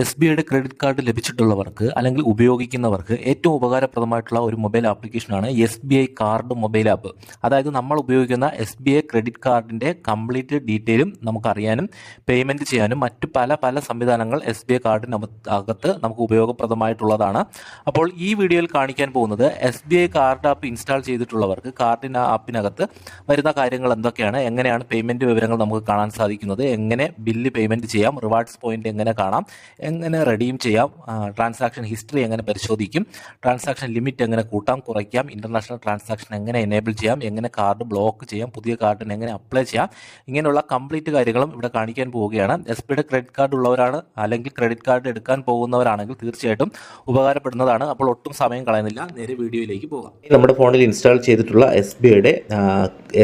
S B ഐയുടെ credit card ലഭിച്ചിട്ടുള്ളവർക്ക് അല്ലെങ്കിൽ ഉപയോഗിക്കുന്നവർക്ക് ഏറ്റവും ഉപകാരപ്രദമായിട്ടുള്ള ഒരു മൊബൈൽ ആപ്ലിക്കേഷനാണ് S B I card mobile app. അതായത് നമ്മൾ ഉപയോഗിക്കുന്ന എസ് ബി ഐ ക്രെഡിറ്റ് കാർഡിന്റെ കംപ്ലീറ്റ് ഡീറ്റെയിലും നമുക്ക് അറിയാനും പേയ്മെന്റ് ചെയ്യാനും മറ്റു പല പല സംവിധാനങ്ങൾ എസ് ബി ഐ കാർഡിന് അകത്ത് നമുക്ക് ഉപയോഗപ്രദമായിട്ടുള്ളതാണ്. അപ്പോൾ ഈ വീഡിയോയിൽ കാണിക്കാൻ പോകുന്നത് S B I card app install ചെയ്തിട്ടുള്ളവർക്ക് കാർഡിന് ആപ്പിനകത്ത് വരുന്ന കാര്യങ്ങൾ എന്തൊക്കെയാണ് എങ്ങനെയാണ് പേയ്മെന്റ് വിവരങ്ങൾ നമുക്ക് കാണാൻ സാധിക്കുന്നത് എങ്ങനെ ബില്ല് പേയ്മെന്റ് ചെയ്യാം റിവാർഡ്സ് പോയിന്റ് എങ്ങനെ കാണാം എങ്ങനെ റെഡീം ചെയ്യാം? ട്രാൻസാക്ഷൻ ഹിസ്റ്ററി എങ്ങനെ പരിശോധിക്കും? ട്രാൻസാക്ഷൻ ലിമിറ്റ് എങ്ങനെ കൂട്ടാം കുറയ്ക്കാം? ഇന്റർനാഷണൽ ട്രാൻസാക്ഷൻ എങ്ങനെ എനേബിൾ ചെയ്യാം? എങ്ങനെ കാർഡ് ബ്ലോക്ക് ചെയ്യാം? പുതിയ കാർഡിന് എങ്ങനെ അപ്ലൈ ചെയ്യാം? ഇങ്ങനെയുള്ള കംപ്ലീറ്റ് കാര്യങ്ങളും ഇവിടെ കാണിക്കാൻ പോവുകയാണ്. എസ് ബിയുടെ ക്രെഡിറ്റ് കാർഡ് ഉള്ളവരാണ് അല്ലെങ്കിൽ ക്രെഡിറ്റ് കാർഡ് എടുക്കാൻ പോകുന്നവരാണെങ്കിൽ തീർച്ചയായിട്ടും ഉപകാരപ്പെടുന്നതാണ്. അപ്പോൾ ഒട്ടും സമയം കളയുന്നില്ല. നേരെ വീഡിയോയിലേക്ക് പോകാം. നമ്മുടെ ഫോണിൽ ഇൻസ്റ്റാൾ ചെയ്തിട്ടുള്ള എസ് ബി ഐയുടെ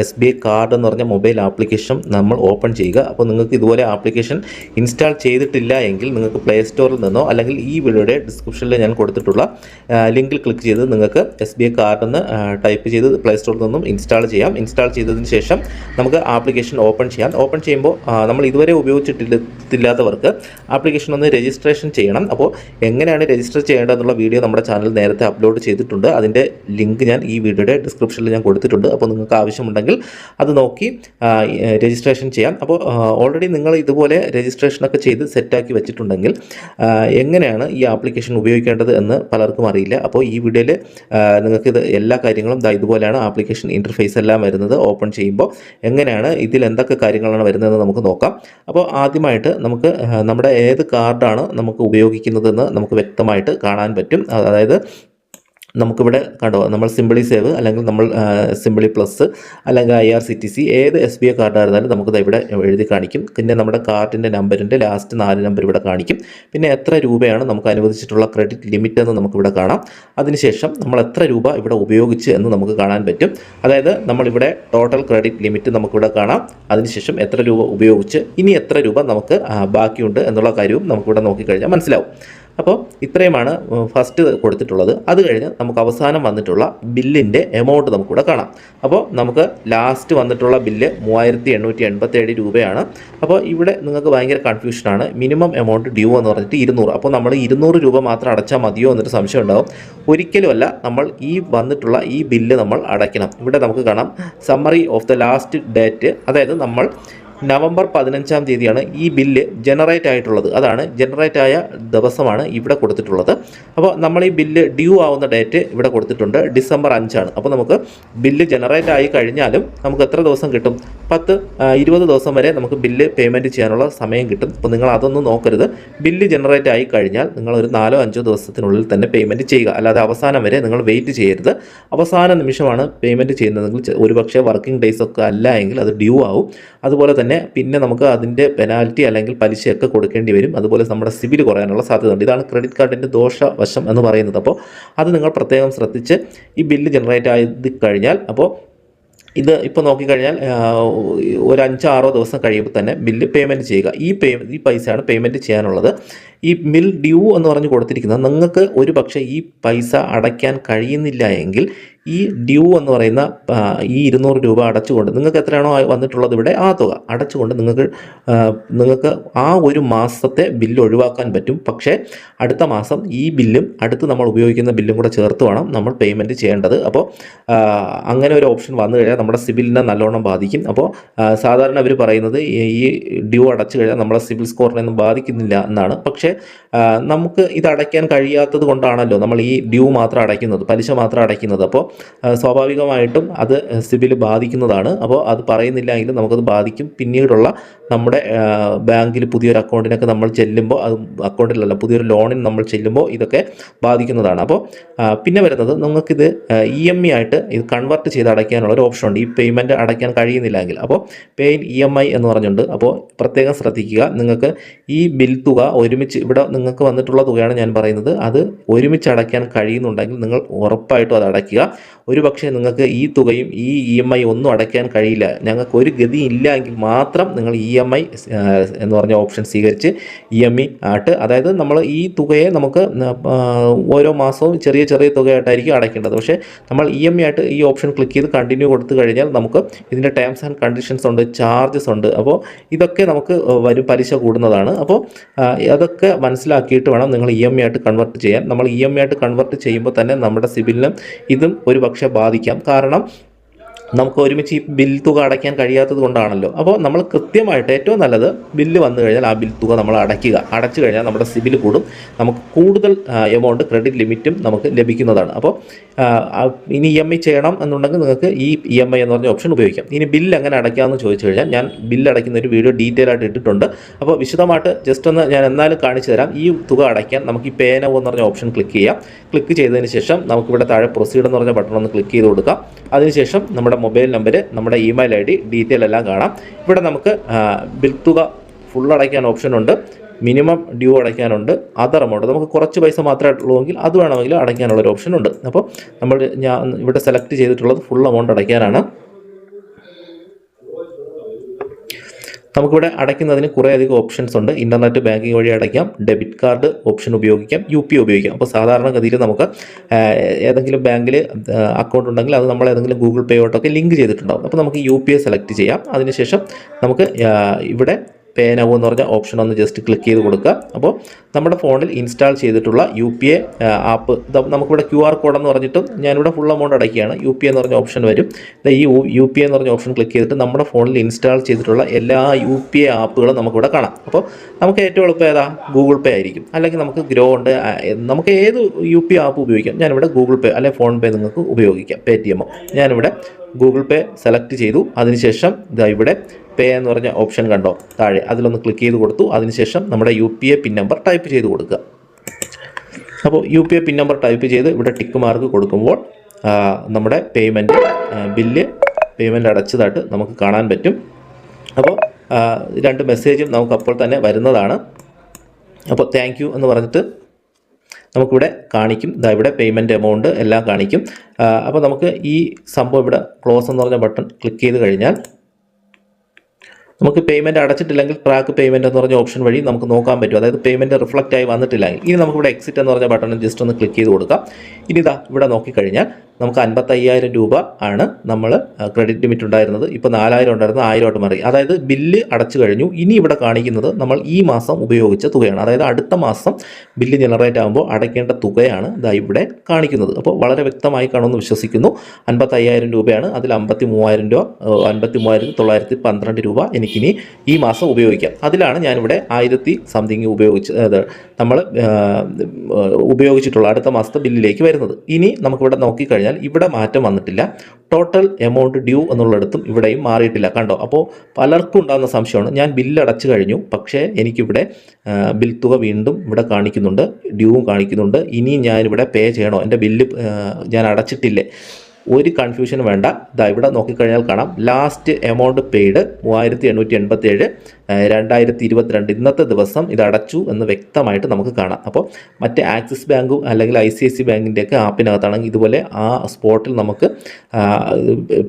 എസ് ബി ഐ കാർഡ് എന്ന് പറഞ്ഞ മൊബൈൽ ആപ്ലിക്കേഷൻ നമ്മൾ ഓപ്പൺ ചെയ്യുക. അപ്പോൾ നിങ്ങൾക്ക് ഇതുപോലെ ആപ്ലിക്കേഷൻ ഇൻസ്റ്റാൾ ചെയ്തിട്ടില്ല എങ്കിൽ നിങ്ങൾക്ക് പ്ലേ സ്റ്റോറിൽ നിന്നോ അല്ലെങ്കിൽ ഈ വീഡിയോയുടെ ഡിസ്ക്രിപ്ഷനിൽ ഞാൻ കൊടുത്തിട്ടുള്ള ലിങ്കിൽ ക്ലിക്ക് ചെയ്ത് നിങ്ങൾക്ക് എസ് ബി ഐ കാർഡെന്ന് ടൈപ്പ് ചെയ്ത് പ്ലേ സ്റ്റോറിൽ നിന്നും ഇൻസ്റ്റാൾ ചെയ്യാം. ഇൻസ്റ്റാൾ ചെയ്തതിന് ശേഷം നമുക്ക് ആപ്ലിക്കേഷൻ ഓപ്പൺ ചെയ്യാം. ഓപ്പൺ ചെയ്യുമ്പോൾ നമ്മൾ ഇതുവരെ ഉപയോഗിച്ചിട്ടില്ലാത്തവർക്ക് ആപ്ലിക്കേഷൻ ഒന്ന് രജിസ്ട്രേഷൻ ചെയ്യണം. അപ്പോൾ എങ്ങനെയാണ് രജിസ്റ്റർ ചെയ്യേണ്ടതെന്നുള്ള വീഡിയോ നമ്മുടെ ചാനൽ നേരത്തെ അപ്ലോഡ് ചെയ്തിട്ടുണ്ട്. അതിന്റെ ലിങ്ക് ഞാൻ ഈ വീഡിയോയുടെ ഡിസ്ക്രിപ്ഷനിൽ ഞാൻ കൊടുത്തിട്ടുണ്ട്. അപ്പോൾ നിങ്ങൾക്ക് ആവശ്യമുണ്ടെങ്കിൽ അത് നോക്കി രജിസ്ട്രേഷൻ ചെയ്യാം. അപ്പോൾ ഓൾറെഡി നിങ്ങൾ ഇതുപോലെ രജിസ്ട്രേഷനൊക്കെ ചെയ്ത് സെറ്റാക്കി വെച്ചിട്ടുണ്ടെങ്കിൽ എങ്ങനെയാണ് ഈ ആപ്ലിക്കേഷൻ ഉപയോഗിക്കേണ്ടത് എന്ന് പലർക്കും അറിയില്ല. അപ്പോൾ ഈ വീഡിയോയിൽ നിങ്ങൾക്ക് ഇത് എല്ലാ കാര്യങ്ങളും ദാ ഇതുപോലെയാണ് ആപ്ലിക്കേഷൻ ഇന്റർഫേസ് എല്ലാം വരുന്നത് ഓപ്പൺ ചെയ്യുമ്പോൾ എങ്ങനെയാണ് ഇതിൽ എന്തൊക്കെ കാര്യങ്ങളാണ് വരുന്നതെന്ന് നമുക്ക് നോക്കാം. അപ്പോൾ ആദ്യമായിട്ട് നമുക്ക് നമ്മുടെ ഏത് കാർഡാണ് നമുക്ക് ഉപയോഗിക്കുന്നതെന്ന് നമുക്ക് വ്യക്തമായിട്ട് കാണാൻ പറ്റും. അതായത് നമുക്കിവിടെ കണ്ടോ നമ്മൾ സിമ്പിളി സേവ് അല്ലെങ്കിൽ നമ്മൾ സിമ്പിളി പ്ലസ് അല്ലെങ്കിൽ I R C T C ഏത് എസ് ബി ഐ കാർഡായിരുന്നാലും നമുക്കത് ഇവിടെ എഴുതി കാണിക്കും. പിന്നെ നമ്മുടെ കാർഡിന്റെ നമ്പറിന്റെ ലാസ്റ്റ് നാല് നമ്പർ ഇവിടെ കാണിക്കും. പിന്നെ എത്ര രൂപയാണ് നമുക്ക് അനുവദിച്ചിട്ടുള്ള ക്രെഡിറ്റ് ലിമിറ്റ് എന്ന് നമുക്കിവിടെ കാണാം. അതിനുശേഷം നമ്മൾ എത്ര രൂപ ഇവിടെ ഉപയോഗിച്ച് എന്ന് നമുക്ക് കാണാൻ പറ്റും. അതായത് നമ്മളിവിടെ ടോട്ടൽ ക്രെഡിറ്റ് ലിമിറ്റ് നമുക്കിവിടെ കാണാം. അതിനുശേഷം എത്ര രൂപ ഉപയോഗിച്ച് ഇനി എത്ര രൂപ നമുക്ക് ബാക്കിയുണ്ട് എന്നുള്ള കാര്യവും നമുക്കിവിടെ നോക്കിക്കഴിഞ്ഞാൽ മനസ്സിലാവും. അപ്പോൾ ഇത്രയുമാണ് ഫസ്റ്റ് കൊടുത്തിട്ടുള്ളത്. അത് കഴിഞ്ഞ് നമുക്ക് അവസാനം വന്നിട്ടുള്ള ബില്ലിന്റെ എമൗണ്ട് നമുക്കിവിടെ കാണാം. അപ്പോൾ നമുക്ക് ലാസ്റ്റ് വന്നിട്ടുള്ള ബില്ല് മൂവായിരത്തി എണ്ണൂറ്റി രൂപയാണ്. അപ്പോൾ ഇവിടെ നിങ്ങൾക്ക് ഭയങ്കര കൺഫ്യൂഷനാണ് മിനിമം എമൗണ്ട് ഡ്യൂ എന്ന് പറഞ്ഞിട്ട് ഇരുന്നൂറ്. അപ്പോൾ നമ്മൾ ഇരുന്നൂറ് രൂപ മാത്രം അടച്ചാൽ മതിയോ എന്നൊരു സംശയം ഉണ്ടാകും ഒരിക്കലുമല്ല നമ്മൾ ഈ വന്നിട്ടുള്ള ഈ ബില്ല് നമ്മൾ അടയ്ക്കണം. ഇവിടെ നമുക്ക് കാണാം. Summary of the last date അതായത് നമ്മൾ നവംബർ പതിനഞ്ചാം തീയതിയാണ് ഈ ബില്ല് ജനറേറ്റ് ആയിട്ടുള്ളത്. അതാണ് ജനറേറ്റ് ആയ ദിവസമാണ് ഇവിടെ കൊടുത്തിട്ടുള്ളത്. അപ്പോൾ നമ്മൾ ഈ ബില്ല് ഡ്യൂ ആവുന്ന ഡേറ്റ് ഇവിടെ കൊടുത്തിട്ടുണ്ട്. ഡിസംബർ അഞ്ചാണ്. അപ്പോൾ നമുക്ക് ബില്ല് ജനറേറ്റ് ആയി കഴിഞ്ഞാലും നമുക്ക് എത്ര ദിവസം കിട്ടും? പത്ത് ഇരുപത് ദിവസം വരെ നമുക്ക് ബില്ല് പേയ്മെന്റ് ചെയ്യാനുള്ള സമയം കിട്ടും. അപ്പോൾ നിങ്ങൾ അതൊന്നും നോക്കരുത്. ബില്ല് ജനറേറ്റ് ആയി കഴിഞ്ഞാൽ നിങ്ങൾ ഒരു നാലോ അഞ്ചോ ദിവസത്തിനുള്ളിൽ തന്നെ പേയ്മെന്റ് ചെയ്യുക. അല്ലാതെ അവസാനം വരെ നിങ്ങൾ വെയിറ്റ് ചെയ്യരുത്. അവസാന നിമിഷമാണ് പേയ്മെന്റ് ചെയ്യുന്നതെങ്കിൽ ഒരുപക്ഷെ വർക്കിംഗ് ഡേയ്സ് ഒക്കെ അല്ല എങ്കിൽ അത് ഡ്യൂ ആവും. അതുപോലെ തന്നെ പിന്നെ നമുക്ക് അതിന്റെ പെനാൽറ്റി അല്ലെങ്കിൽ പലിശയൊക്കെ കൊടുക്കേണ്ടി വരും. അതുപോലെ നമ്മുടെ സിബിൽ കുറയാനുള്ള സാധ്യതയുണ്ട്. ഇതാണ് ക്രെഡിറ്റ് കാർഡിന്റെ ദോഷവശം എന്ന് പറയുന്നത്. അപ്പോൾ അത് നിങ്ങൾ പ്രത്യേകം ശ്രദ്ധിച്ച് ഈ ബില്ല് ജനറേറ്റ് ആയി കഴിഞ്ഞാൽ അപ്പോൾ ഇത് ഇപ്പോൾ നോക്കിക്കഴിഞ്ഞാൽ ഒരു അഞ്ചാറോ ദിവസം കഴിയുമ്പോൾ തന്നെ ബില്ല് പേയ്മെന്റ് ചെയ്യുക. ഈ പേ ഈ പൈസയാണ് പേയ്മെന്റ് ചെയ്യാനുള്ളത്. ഈ ബിൽ ഡ്യൂ എന്ന് പറഞ്ഞ് കൊടുത്തിരിക്കുന്നത് നിങ്ങൾക്ക് ഒരു പക്ഷേ ഈ പൈസ അടയ്ക്കാൻ കഴിയുന്നില്ല എങ്കിൽ ഈ ഡ്യൂ എന്ന് പറയുന്ന ഈ ഇരുന്നൂറ് രൂപ അടച്ചുകൊണ്ട് നിങ്ങൾക്ക് എത്രയാണോ വന്നിട്ടുള്ളത് ഇവിടെ ആ തുക അടച്ചുകൊണ്ട് നിങ്ങൾക്ക് നിങ്ങൾക്ക് ആ ഒരു മാസത്തെ ബില്ല് ഒഴിവാക്കാൻ പറ്റും. പക്ഷേ അടുത്ത മാസം ഈ ബില്ലും അടുത്ത് നമ്മൾ ഉപയോഗിക്കുന്ന ബില്ലും കൂടെ ചേർത്ത് വേണം നമ്മൾ പേയ്മെന്റ് ചെയ്യേണ്ടത്. അപ്പോൾ അങ്ങനെ ഒരു ഓപ്ഷൻ വന്നു കഴിഞ്ഞാൽ നമ്മുടെ സിബിലിനെ നല്ലോണം ബാധിക്കും. അപ്പോൾ സാധാരണ അവർ പറയുന്നത് ഈ ഡ്യൂ അടച്ചു കഴിഞ്ഞാൽ നമ്മുടെ സിബിൽ സ്കോറിനൊന്നും ബാധിക്കുന്നില്ല എന്നാണ്. പക്ഷേ നമുക്ക് ഇത് അടയ്ക്കാൻ കഴിയാത്തത് കൊണ്ടാണല്ലോ നമ്മൾ ഈ ഡ്യൂ മാത്രം അടയ്ക്കുന്നത് പലിശ മാത്രം അടയ്ക്കുന്നത്. അപ്പോൾ സ്വാഭാവികമായിട്ടും അത് സിബിൽ ബാധിക്കുന്നതാണ്. അപ്പോൾ അത് പറയുന്നില്ല എങ്കിലും നമുക്കത് ബാധിക്കും. പിന്നീടുള്ള നമ്മുടെ ബാങ്കിൽ പുതിയൊരു അക്കൗണ്ടിനൊക്കെ നമ്മൾ ചെല്ലുമ്പോൾ അത് അക്കൗണ്ടിലല്ല പുതിയൊരു ലോണിന് നമ്മൾ ചെല്ലുമ്പോൾ ഇതൊക്കെ ബാധിക്കുന്നതാണ്. അപ്പോൾ പിന്നെ വരുന്നത് നിങ്ങൾക്കിത് ഇ എം ഐ ആയിട്ട് ഇത് കൺവെർട്ട് ചെയ്ത് അടയ്ക്കാനുള്ള ഒരു ഓപ്ഷൻ ഉണ്ട്. ഈ പേയ്മെന്റ് അടയ്ക്കാൻ കഴിയുന്നില്ലെങ്കിൽ. അപ്പോൾ പെയിൻ ഇ എം ഐ എന്ന് പറഞ്ഞുണ്ട്. അപ്പോൾ പ്രത്യേകം ശ്രദ്ധിക്കുക. നിങ്ങൾക്ക് ഈ ബിൽ തുക ഒരുമിച്ച് ഇവിടെ നിങ്ങൾക്ക് വന്നിട്ടുള്ള തുകയാണ് ഞാൻ പറയുന്നത്. അത് ഒരുമിച്ച് അടയ്ക്കാൻ കഴിയുന്നുണ്ടെങ്കിൽ നിങ്ങൾ ഉറപ്പായിട്ടും അത് അടയ്ക്കുക. ഒരു പക്ഷേ നിങ്ങൾക്ക് ഈ തുകയും ഈ ഇ എം ഐ ഒന്നും അടയ്ക്കാൻ കഴിയില്ല. ഞങ്ങൾക്ക് ഒരു ഗതി ഇല്ല എങ്കിൽ മാത്രം നിങ്ങൾ ഇ എം ഐ എന്ന് പറഞ്ഞ ഓപ്ഷൻ സ്വീകരിച്ച് ഇ എം ഐ ആയിട്ട് അതായത് നമ്മൾ ഈ തുകയെ നമുക്ക് ഓരോ മാസവും ചെറിയ ചെറിയ തുകയായിട്ടായിരിക്കും അടയ്ക്കേണ്ടത്. പക്ഷേ നമ്മൾ ഇ എം ഐ ആയിട്ട് ഈ ഓപ്ഷൻ ക്ലിക്ക് ചെയ്ത് കണ്ടിന്യൂ കൊടുത്തു കഴിഞ്ഞാൽ നമുക്ക് ഇതിന്റെ ടേംസ് ആൻഡ് കണ്ടീഷൻസ് ഉണ്ട് ചാർജസ് ഉണ്ട്. അപ്പോൾ ഇതൊക്കെ നമുക്ക് വരും പലിശ കൂടുന്നതാണ്. അപ്പോൾ അതൊക്കെ മനസ്സിലാക്കിയിട്ട് വേണം നിങ്ങൾ ഇ എം ഐ ആയിട്ട് കൺവേർട്ട് ചെയ്യാൻ. നമ്മൾ ഇ എം ഐ ആയിട്ട് കൺവേർട്ട് ചെയ്യുമ്പോൾ തന്നെ നമ്മുടെ സിബിലിനും ഇതും ഒരു പക്ഷേ ബാധിക്കാം. കാരണം നമുക്ക് ഒരുമിച്ച് ഈ ബിൽ തുക അടയ്ക്കാൻ കഴിയാത്തത് കൊണ്ടാണല്ലോ. അപ്പോൾ നമ്മൾ കൃത്യമായിട്ട് ഏറ്റവും നല്ലത് ബില്ല് വന്നു കഴിഞ്ഞാൽ ആ ബിൽ തുക നമ്മൾ അടയ്ക്കുക. അടച്ചു കഴിഞ്ഞാൽ നമ്മുടെ സിബിൽ കൂടും. നമുക്ക് കൂടുതൽ എമൗണ്ട് ക്രെഡിറ്റ് ലിമിറ്റും നമുക്ക് ലഭിക്കുന്നതാണ്. അപ്പോൾ ഇനി ഇ എം ഐ ചെയ്യണം എന്നുണ്ടെങ്കിൽ നിങ്ങൾക്ക് ഈ ഇ എം ഐ എന്ന് പറഞ്ഞ ഓപ്ഷൻ ഉപയോഗിക്കാം. ഇനി ബില്ല് എങ്ങനെ അടയ്ക്കാമെന്ന് ചോദിച്ചു കഴിഞ്ഞാൽ ഞാൻ ബില്ല് അടയ്ക്കുന്ന ഒരു വീഡിയോ ഡീറ്റെയിൽ ആയിട്ട് ഇട്ടിട്ടുണ്ട്. അപ്പോൾ വിശദമായിട്ട് ജസ്റ്റ് ഒന്ന് ഞാൻ എന്നാലും കാണിച്ചു തരാം. ഈ തുക അടയ്ക്കാൻ നമുക്ക് ഈ പേ നൗ എന്ന് പറഞ്ഞ ഓപ്ഷൻ ക്ലിക്ക് ചെയ്യാം. ക്ലിക്ക് ചെയ്തതിന് ശേഷം നമുക്കിവിടെ താഴെ പ്രൊസീഡ് എന്ന് പറഞ്ഞ ബട്ടൺ ഒന്ന് ക്ലിക്ക് ചെയ്ത് കൊടുക്കാം. അതിനുശേഷം നമ്മുടെ മൊബൈൽ നമ്പർ നമ്മുടെ ഇമെയിൽ ഐ ഡി ഡീറ്റെയിൽ എല്ലാം കാണാം. ഇവിടെ നമുക്ക് ബിൽ തുക ഫുൾ അടയ്ക്കാൻ ഓപ്ഷനുണ്ട് മിനിമം ഡ്യൂ അടയ്ക്കാനുണ്ട്. അതർ എമൗണ്ട് നമുക്ക് കുറച്ച് പൈസ മാത്രമേ അത് വേണമെങ്കിൽ അടയ്ക്കാനുള്ള ഒരു ഓപ്ഷൻ ഉണ്ട്. അപ്പോൾ നമ്മൾ ഞാൻ ഇവിടെ സെലക്ട് ചെയ്തിട്ടുള്ളത് ഫുൾ എമൗണ്ട് അടയ്ക്കാനാണ്. നമുക്കിവിടെ അടയ്ക്കുന്നതിന് കുറേയധികം ഓപ്ഷൻസ് ഉണ്ട്. ഇന്റർനെറ്റ് ബാങ്കിങ് വഴി അടയ്ക്കാം. ഡെബിറ്റ് കാർഡ് ഓപ്ഷൻ ഉപയോഗിക്കാം. യു പി ഉപയോഗിക്കാം. അപ്പോൾ സാധാരണഗതിയിൽ നമുക്ക് ഏതെങ്കിലും ബാങ്കിൽ അക്കൗണ്ട് ഉണ്ടെങ്കിൽ അത് നമ്മൾ ഏതെങ്കിലും ഗൂഗിൾ പേയോട്ടൊക്കെ ലിങ്ക് ചെയ്തിട്ടുണ്ടാകും അപ്പോൾ നമുക്ക് യു പി ഐ സെലക്ട് ചെയ്യാം. അതിനുശേഷം നമുക്ക് ഇവിടെ പേ നൗ എന്ന് പറഞ്ഞ ഓപ്ഷൻ ഒന്ന് ജസ്റ്റ് ക്ലിക്ക് ചെയ്ത് കൊടുക്കുക. അപ്പോൾ നമ്മുടെ ഫോണിൽ ഇൻസ്റ്റാൾ ചെയ്തിട്ടുള്ള യു പി എ ആപ്പ് നമുക്കിവിടെ ക്യു ആർ കോഡ് എന്ന് പറഞ്ഞിട്ടും ഞാനിവിടെ ഫുൾ എമൗണ്ട് അടയ്ക്കുകയാണ്. യു പി എന്ന് പറഞ്ഞ ഓപ്ഷൻ വരും. ഈ യു പി എന്ന് പറഞ്ഞ ഓപ്ഷൻ ക്ലിക്ക് ചെയ്തിട്ട് നമ്മുടെ ഫോണിൽ ഇൻസ്റ്റാൾ ചെയ്തിട്ടുള്ള എല്ലാ യു പി എ ആപ്പുകളും നമുക്കിവിടെ കാണാം. അപ്പോൾ നമുക്ക് ഏറ്റവും എളുപ്പം ഏതാ? ഗൂഗിൾ പേ ആയിരിക്കും. അല്ലെങ്കിൽ നമുക്ക് ഗ്രോ ഉണ്ട്. നമുക്ക് ഏത് യു പി ആപ്പ് ഉപയോഗിക്കാം? ഞാനിവിടെ ഗൂഗിൾ പേ അല്ലെങ്കിൽ ഫോൺ പേ നിങ്ങൾക്ക് ഉപയോഗിക്കാം. പേ ടി എമ്മോ ഞാനിവിടെ ഗൂഗിൾ പേ സെലക്ട് ചെയ്തു. അതിനുശേഷം ഇതാ ഇവിടെ പേ എന്ന് പറഞ്ഞ ഓപ്ഷൻ കണ്ടോ? താഴെ അതിലൊന്ന് ക്ലിക്ക് ചെയ്ത് കൊടുത്തു. അതിനുശേഷം നമ്മുടെ U P pin number type ചെയ്ത് കൊടുക്കുക. അപ്പോൾ U P pin number type ചെയ്ത് ഇവിടെ ടിക്ക് മാർക്ക് കൊടുക്കുമ്പോൾ നമ്മുടെ പേയ്മെന്റ് ബില്ല് പേയ്മെന്റ് അടച്ചതായിട്ട് നമുക്ക് കാണാൻ പറ്റും. അപ്പോൾ രണ്ട് മെസ്സേജും നമുക്ക് അപ്പോൾ തന്നെ വരുന്നതാണ്. അപ്പോൾ താങ്ക് എന്ന് പറഞ്ഞിട്ട് നമുക്കിവിടെ കാണിക്കും. ഇതാ ഇവിടെ പേയ്മെന്റ് എമൗണ്ട് എല്ലാം കാണിക്കും. അപ്പോൾ നമുക്ക് ഈ സംഭവം ഇവിടെ ക്ലോസ് എന്ന് പറഞ്ഞ ബട്ടൺ ക്ലിക്ക് ചെയ്ത് കഴിഞ്ഞാൽ നമുക്ക് പേയ്മെന്റ് അടച്ചിട്ടില്ലെങ്കിൽ ട്രാക്ക് പേയ്മെന്റ് എന്ന് പറഞ്ഞ ഓപ്ഷൻ വഴി നമുക്ക് നോക്കാൻ പറ്റും. അതായത് പേയ്മെന്റ് റിഫ്ലക്റ്റ് ആയി വന്നിട്ടില്ലെങ്കിൽ. ഇനി നമുക്കിവിടെ എക്സിറ്റ് എന്ന് പറഞ്ഞ ബട്ടൺ ജസ്റ്റ് ഒന്ന് ക്ലിക്ക് ചെയ്ത് കൊടുക്കാം. ഇനി ഇതാ ഇവിടെ നോക്കിക്കഴിഞ്ഞാൽ നമുക്ക് അൻപത്തയ്യായിരം രൂപ ആണ് നമ്മൾ ക്രെഡിറ്റ് ലിമിറ്റ് ഉണ്ടായിരുന്നത്. ഇപ്പോൾ നാലായിരം ഉണ്ടായിരുന്നത് ആയിരമായിട്ട് മാറി. അതായത് ബില്ല് അടച്ചു കഴിഞ്ഞു. ഇനി ഇവിടെ കാണിക്കുന്നത് നമ്മൾ ഈ മാസം ഉപയോഗിച്ച തുകയാണ്. അതായത് അടുത്ത മാസം ബില്ല് ജനറേറ്റ് ആകുമ്പോൾ അടയ്ക്കേണ്ട തുകയാണ് ഇതാ ഇവിടെ കാണിക്കുന്നത്. അപ്പോൾ വളരെ വ്യക്തമായി കാണുമെന്ന് വിശ്വസിക്കുന്നു. അൻപത്തയ്യായിരം രൂപയാണ്. അതിൽ അമ്പത്തി മൂവായിരം രൂപ അൻപത്തി മൂവായിരത്തി തൊള്ളായിരത്തി പന്ത്രണ്ട് രൂപ എനിക്കിനി ഈ മാസം ഉപയോഗിക്കാം. അതിലാണ് ഞാനിവിടെ ആയിരത്തി സംതിങ് ഉപയോഗിച്ച് അത് നമ്മൾ ഉപയോഗിച്ചിട്ടുള്ള അടുത്ത മാസത്തെ ബില്ലിലേക്ക് വരുന്നത്. ഇനി നമുക്കിവിടെ നോക്കിക്കഴിഞ്ഞാൽ ഇവിടെ മാറ്റം വന്നിട്ടില്ല. ടോട്ടൽ എമൗണ്ട് ഡ്യൂ എന്നുള്ളിടത്തും ഇവിടെയും മാറിയിട്ടില്ല. കണ്ടോ? അപ്പോൾ പലർക്കും ഉണ്ടാകുന്ന സംശയമാണ്. ഞാൻ ബില്ല് അടച്ചു കഴിഞ്ഞു. പക്ഷേ എനിക്കിവിടെ ബിൽ തുക വീണ്ടും ഇവിടെ കാണിക്കുന്നുണ്ട്. ഡ്യൂവും കാണിക്കുന്നുണ്ട്. ഇനി ഞാനിവിടെ പേ ചെയ്യണോ? എന്റെ ബില്ല് ഞാൻ അടച്ചിട്ടില്ലേ? ഒരു കൺഫ്യൂഷൻ വേണ്ട. ഇതാ ഇവിടെ നോക്കിക്കഴിഞ്ഞാൽ കാണാം. ലാസ്റ്റ് എമൗണ്ട് പെയ്ഡ് മൂവായിരത്തി എണ്ണൂറ്റി എൺപത്തി ഏഴ് രണ്ടായിരത്തി ഇരുപത്തിരണ്ട് ഇന്നത്തെ ദിവസം ഇത് അടച്ചു എന്ന് വ്യക്തമായിട്ട് നമുക്ക് കാണാം. അപ്പോൾ മറ്റേ ആക്സിസ് ബാങ്കും അല്ലെങ്കിൽ ഐ സി ഐ സി ബാങ്കിന്റെയൊക്കെ ആപ്പിനകത്താണെങ്കിൽ ഇതുപോലെ ആ സ്പോട്ടിൽ നമുക്ക്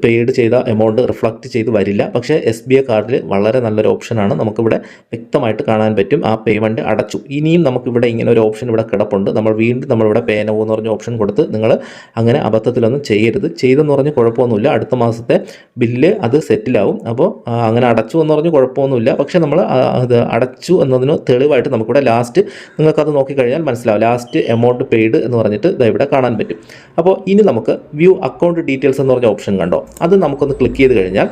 പെയ്ഡ് ചെയ്ത എമൗണ്ട് റിഫ്ലക്റ്റ് ചെയ്ത് വരില്ല. പക്ഷേ എസ് ബി ഐ കാർഡിൽ വളരെ നല്ലൊരു ഓപ്ഷനാണ് നമുക്കിവിടെ വ്യക്തമായിട്ട് കാണാൻ പറ്റും. ആ പേയ്മെന്റ് അടച്ചു. ഇനിയും നമുക്കിവിടെ ഇങ്ങനെ ഒരു ഓപ്ഷൻ ഇവിടെ കിടപ്പുണ്ട്. നമ്മൾ വീണ്ടും നമ്മളിവിടെ പേ നോ എന്ന് പറഞ്ഞ ഓപ്ഷൻ കൊടുത്ത് നിങ്ങൾ അങ്ങനെ അബദ്ധത്തിലൊന്നും ചെയ്യരുത്. ചെയ്തെന്ന് പറഞ്ഞ് കുഴപ്പമൊന്നുമില്ല. അടുത്ത മാസത്തെ ബില്ല് അത് സെറ്റിലാവും. അപ്പോൾ അങ്ങനെ അടച്ചു എന്ന് പറഞ്ഞ് കുഴപ്പമൊന്നുമില്ല. പക്ഷേ നമ്മൾ അത് അടച്ചു എന്നതിന് തെളിവായിട്ട് നമുക്കിവിടെ ലാസ്റ്റ് നിങ്ങൾക്കത് നോക്കിക്കഴിഞ്ഞാൽ മനസ്സിലാവും. ലാസ്റ്റ് എമൗണ്ട് പെയ്ഡ് എന്ന് പറഞ്ഞിട്ട് ഇതാ ഇവിടെ കാണാൻ പറ്റും. അപ്പോൾ ഇനി നമുക്ക് വ്യൂ അക്കൗണ്ട് ഡീറ്റെയിൽസ് എന്ന് പറഞ്ഞ ഓപ്ഷൻ കണ്ടോ? അത് നമുക്കൊന്ന് ക്ലിക്ക് ചെയ്ത് കഴിഞ്ഞാൽ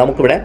നമുക്കിവിടെ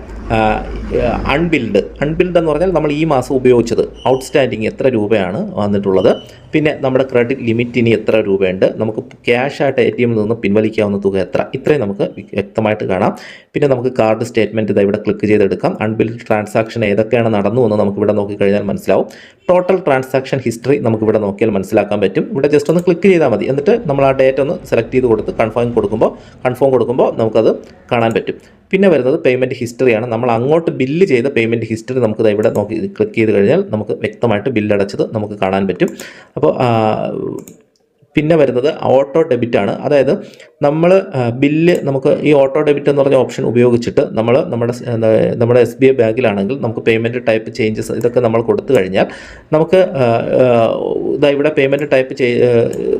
അൺബിൽഡ് അൺബിൽഡ് എന്ന് പറഞ്ഞാൽ നമ്മൾ ഈ മാസം ഉപയോഗിച്ചത്. ഔട്ട്സ്റ്റാൻഡിങ് എത്ര രൂപയാണ് വന്നിട്ടുള്ളത്. പിന്നെ നമ്മുടെ ക്രെഡിറ്റ് ലിമിറ്റിന് എത്ര രൂപയുണ്ട്. നമുക്ക് ക്യാഷ് ആയിട്ട് എ ടി എമ്മിൽ നിന്ന് പിൻവലിക്കാവുന്ന തുക എത്ര? ഇത്രയും നമുക്ക് വ്യക്തമായിട്ട് കാണാം. പിന്നെ നമുക്ക് കാർഡ് സ്റ്റേറ്റ്മെന്റ് ഇതാ ഇവിടെ ക്ലിക്ക് ചെയ്തെടുക്കാം. അൺബിൽഡ് ട്രാൻസാക്ഷൻ ഏതൊക്കെയാണ് നടന്നു എന്ന് നമുക്ക് ഇവിടെ നോക്കിക്കഴിഞ്ഞാൽ മനസ്സിലാവും. ടോട്ടൽ ട്രാൻസാക്ഷൻ ഹിസ്റ്ററി നമുക്ക് ഇവിടെ നോക്കിയാൽ മനസ്സിലാക്കാൻ പറ്റും. ഇവിടെ ജസ്റ്റ് ഒന്ന് ക്ലിക്ക് ചെയ്താൽ മതി. എന്നിട്ട് നമ്മൾ ആ ഡേറ്റ് ഒന്ന് സെലക്ട് ചെയ്ത് കൊടുത്ത് കൺഫേം കൊടുക്കുമ്പോൾ കൺഫേം കൊടുക്കുമ്പോൾ നമുക്കത് കാണാൻ പറ്റും. പിന്നെ വരുന്നത് പേയ്മെന്റ് ഹിസ്റ്ററിയാണ് നമ്മൾ അങ്ങോട്ട് ബില്ല് ചെയ്ത പേയ്മെന്റ് ഹിസ്റ്ററി നമുക്ക് ഇവിടെ നോക്കി ക്ലിക്ക് ചെയ്ത് കഴിഞ്ഞാൽ നമുക്ക് വ്യക്തമായിട്ട് ബില്ലടച്ചത് നമുക്ക് കാണാൻ പറ്റും. അപ്പോൾ പിന്നെ വരുന്നത് ഓട്ടോ ഡെബിറ്റ് ആണ്. അതായത് നമ്മൾ ബില്ല് നമുക്ക് ഈ ഓട്ടോ ഡെബിറ്റ് എന്ന് പറഞ്ഞ ഓപ്ഷൻ ഉപയോഗിച്ചിട്ട് നമ്മൾ നമ്മുടെ നമ്മുടെ എസ് ബി ഐ ബാങ്കിലാണെങ്കിൽ നമുക്ക് പേയ്മെന്റ് ടൈപ്പ് ചേഞ്ചസ് ഇതൊക്കെ നമ്മൾ കൊടുത്തു കഴിഞ്ഞാൽ നമുക്ക് ഇതാ ഇവിടെ പേയ്മെന്റ് ടൈപ്പ്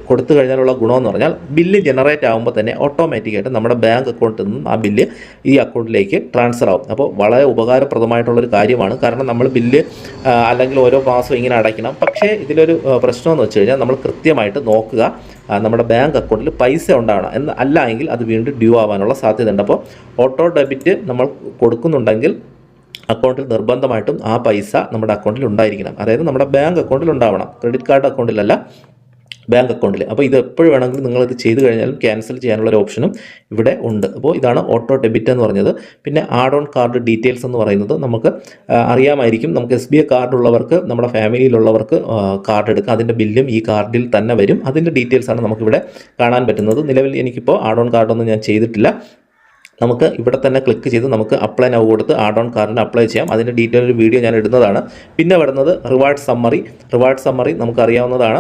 കൊടുത്തു കഴിഞ്ഞാലുള്ള ഗുണമെന്ന് പറഞ്ഞാൽ ബില്ല് ജനറേറ്റ് ആകുമ്പോൾ തന്നെ ഓട്ടോമാറ്റിക്കായിട്ട് നമ്മുടെ ബാങ്ക് അക്കൗണ്ടിൽ നിന്നും ആ ബില്ല് ഈ അക്കൗണ്ടിലേക്ക് ട്രാൻസ്ഫർ ആവും. അപ്പോൾ വളരെ ഉപകാരപ്രദമായിട്ടുള്ളൊരു കാര്യമാണ്. കാരണം നമ്മൾ ബില്ല് അല്ലെങ്കിൽ ഓരോ മാസവും ഇങ്ങനെ അടയ്ക്കണം. പക്ഷേ ഇതിലൊരു പ്രശ്നമെന്ന് വെച്ച് കഴിഞ്ഞാൽ നമ്മൾ കൃത്യമായിട്ട് നോക്കുക നമ്മുടെ ബാങ്ക് അക്കൗണ്ടിൽ പൈസ ഉണ്ടാവണം എന്ന് അല്ല എങ്കിൽ അത് വീണ്ടും ഡ്യൂ ആവാനുള്ള സാധ്യതയുണ്ട്. അപ്പോൾ ഓട്ടോ ഡെബിറ്റ് നമ്മൾ കൊടുക്കുന്നുണ്ടെങ്കിൽ അക്കൗണ്ടിൽ നിർബന്ധമായിട്ടും ആ പൈസ നമ്മുടെ അക്കൗണ്ടിൽ ഉണ്ടായിരിക്കണം. അതായത് നമ്മുടെ ബാങ്ക് അക്കൗണ്ടിൽ ഉണ്ടാവണം. Credit card അക്കൗണ്ടിലല്ല. ബാങ്ക് അക്കൗണ്ടിൽ അപ്പോൾ ഇത് എപ്പോഴും വേണമെങ്കിലും നിങ്ങളിത് ചെയ്ത് കഴിഞ്ഞാലും ക്യാൻസൽ ചെയ്യാനുള്ള ഒരു ഓപ്ഷനും ഇവിടെ ഉണ്ട്. അപ്പോൾ ഇതാണ് ഓട്ടോ ഡെബിറ്റ് എന്ന് പറഞ്ഞത്. പിന്നെ ആഡ് ഓൺ കാർഡ് ഡീറ്റെയിൽസ് എന്ന് പറയുന്നത് നമുക്ക് അറിയാമായിരിക്കും. നമുക്ക് എസ് ബി ഐ കാർഡ് ഉള്ളവർക്ക് നമ്മുടെ ഫാമിലിയിലുള്ളവർക്ക് കാർഡ് എടുക്കാം. അതിന്റെ ബില്ലും ഈ കാർഡിൽ തന്നെ വരും. അതിന്റെ ഡീറ്റെയിൽസാണ് നമുക്കിവിടെ കാണാൻ പറ്റുന്നത്. നിലവിൽ എനിക്കിപ്പോൾ ആഡ് ഓൺ കാർഡൊന്നും ഞാൻ ചെയ്തിട്ടില്ല. നമുക്ക് ഇവിടെ തന്നെ ക്ലിക്ക് ചെയ്ത് നമുക്ക് അപ്ലൈ നൗ കൊടുത്ത് ആഡ് ഓൺ കാർഡിന് അപ്ലൈ ചെയ്യാം. അതിന്റെ ഡീറ്റെയിൽ ഒരു വീഡിയോ ഞാൻ ഇടുന്നതാണ്. പിന്നെ വരുന്നത് റിവാർഡ് സമ്മറി റിവാർഡ് സമ്മറി നമുക്കറിയാവുന്നതാണ്.